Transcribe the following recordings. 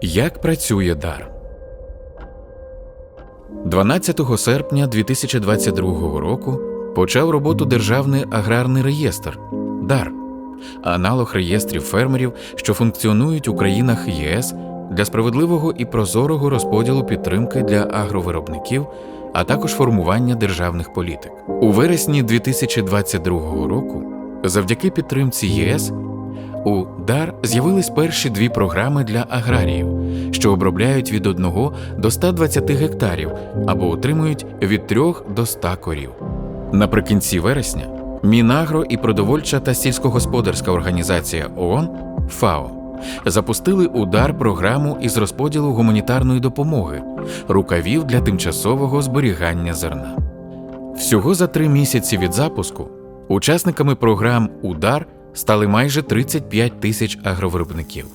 Як працює дар? 12 серпня 2022 року почав роботу Державний аграрний реєстр ДАР, аналог реєстрів фермерів, що функціонують у країнах ЄС для справедливого і прозорого розподілу підтримки для агровиробників, а також формування державних політик. У вересні 2022 року, завдяки підтримці ЄС, у ДАР з'явились перші дві програми для аграріїв, що обробляють від 1 до 120 гектарів або отримують від 3 до 100 корів. Наприкінці вересня Мінагро і продовольча та сільськогосподарська організація ООН ФАО запустили у дар програму із розподілу гуманітарної допомоги, рукавів для тимчасового зберігання зерна. Всього за три місяці від запуску учасниками програм УДАР стали майже 35 тисяч агровиробників.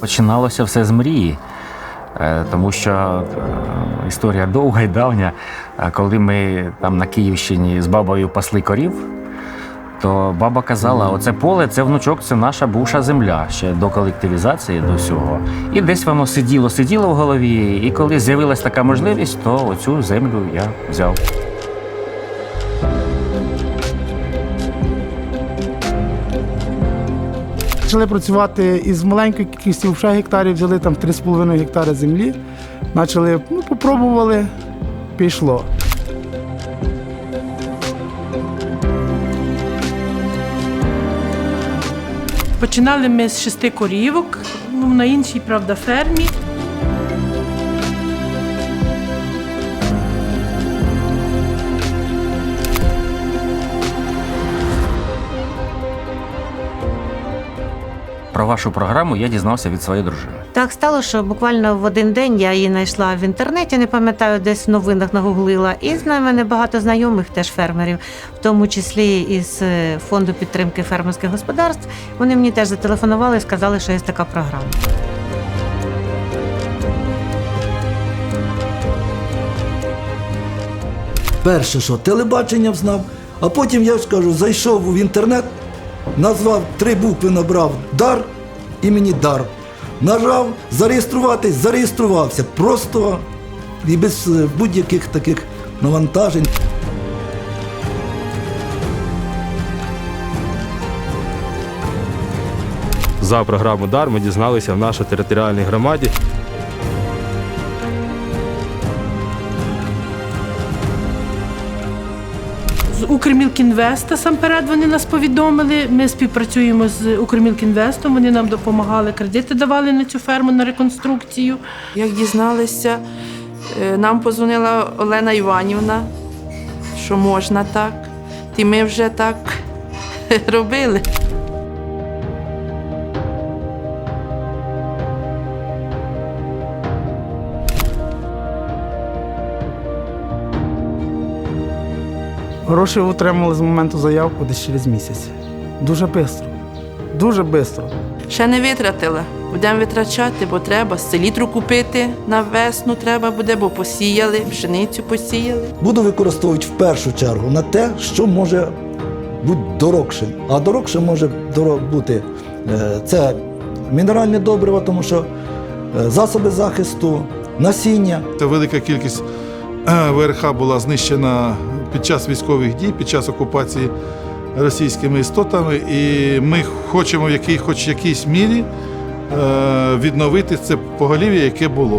Починалося все з мрії, е, тому що е, історія довга і давня. Е, Коли ми там на Київщині з бабою пасли корів, то баба казала: оце поле, це внучок, це наша бувша земля ще до колективізації, до всього. І десь воно сиділо, сиділо в голові. І коли з'явилась така можливість, то оцю землю я взяв. Почали працювати із маленької кількості вже гектарів, взяли там 3,5 гектари землі. Почали, ну, попробували, пішло. Починали ми з шести корівок, ну, на іншій, правда, фермі. Про вашу програму я дізнався від своєї дружини. Так стало, що буквально в один день я її знайшла в інтернеті, не пам'ятаю, десь в новинах нагуглила. І з мене багато знайомих теж фермерів, в тому числі із е, фонду підтримки фермерських господарств. Вони мені теж зателефонували і сказали, що є така програма. Перше, що телебачення взнав, а потім я ж кажу, зайшов в інтернет, назвав три букви, набрав дар імені Дар. Нажав зареєструватись, зареєструвався. Просто і без е, будь-яких таких навантажень. За програму ДАР ми дізналися в нашій територіальній громаді. З Укрмілкінвеста самперед вони нас повідомили. Ми співпрацюємо з Укрмілкінвестом. Вони нам допомагали, кредити давали на цю ферму на реконструкцію. Як дізналися, е, нам позвонила Олена Іванівна, що можна так. І ми вже так робили. Гроші отримали з моменту заявку десь через місяць. Дуже швидко. Дуже швидко. Ще не витратила. Будемо витрачати, бо треба селітру купити на весну треба буде, бо посіяли, пшеницю посіяли. Буду використовувати в першу чергу на те, що може бути дорогшим. А дорогшим може бути е, це мінеральне добриво, тому що е, засоби захисту, насіння. Та велика кількість е, ВРХ була знищена під час військових дій, під час окупації російськими істотами, і ми хочемо в якій, хоч якійсь мірі е, відновити це поголів'я, яке було.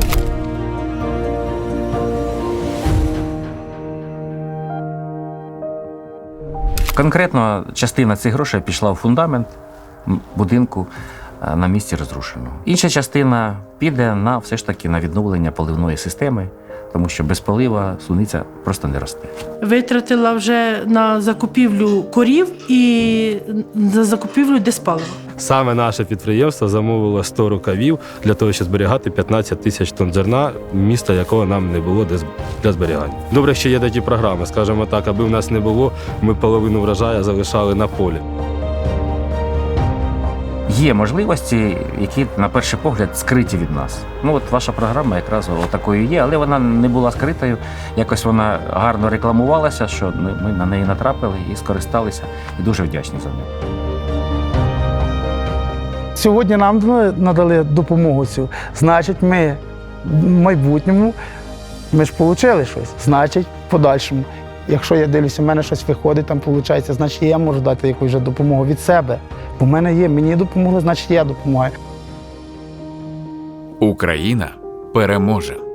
Конкретно частина цих грошей пішла в фундамент будинку е, на місці розрушеного. Інша частина піде на все ж таки на відновлення поливної системи, тому що без полива суниця просто не росте. Витратила вже на закупівлю корів і на закупівлю диспалива. Саме наше підприємство замовило 100 рукавів для того, щоб зберігати 15 тисяч тонн зерна, міста якого нам не було де з- для зберігання. Добре, що є такі програми, скажімо так, аби в нас не було, ми половину врожаю залишали на полі. Є можливості, які на перший погляд скриті від нас. Ну от ваша програма якраз такою є, але вона не була скритою. Якось вона гарно рекламувалася, що ми на неї натрапили і скористалися, і дуже вдячні за неї. Сьогодні нам надали допомогу цю. Значить, ми в майбутньому ми ж отримали щось. Значить, в подальшому. Якщо я дивлюся, в мене щось виходить, там виходить, значить я можу дати якусь вже допомогу від себе. Бо в мене є, мені допомогли, значить я допомагаю. Україна переможе.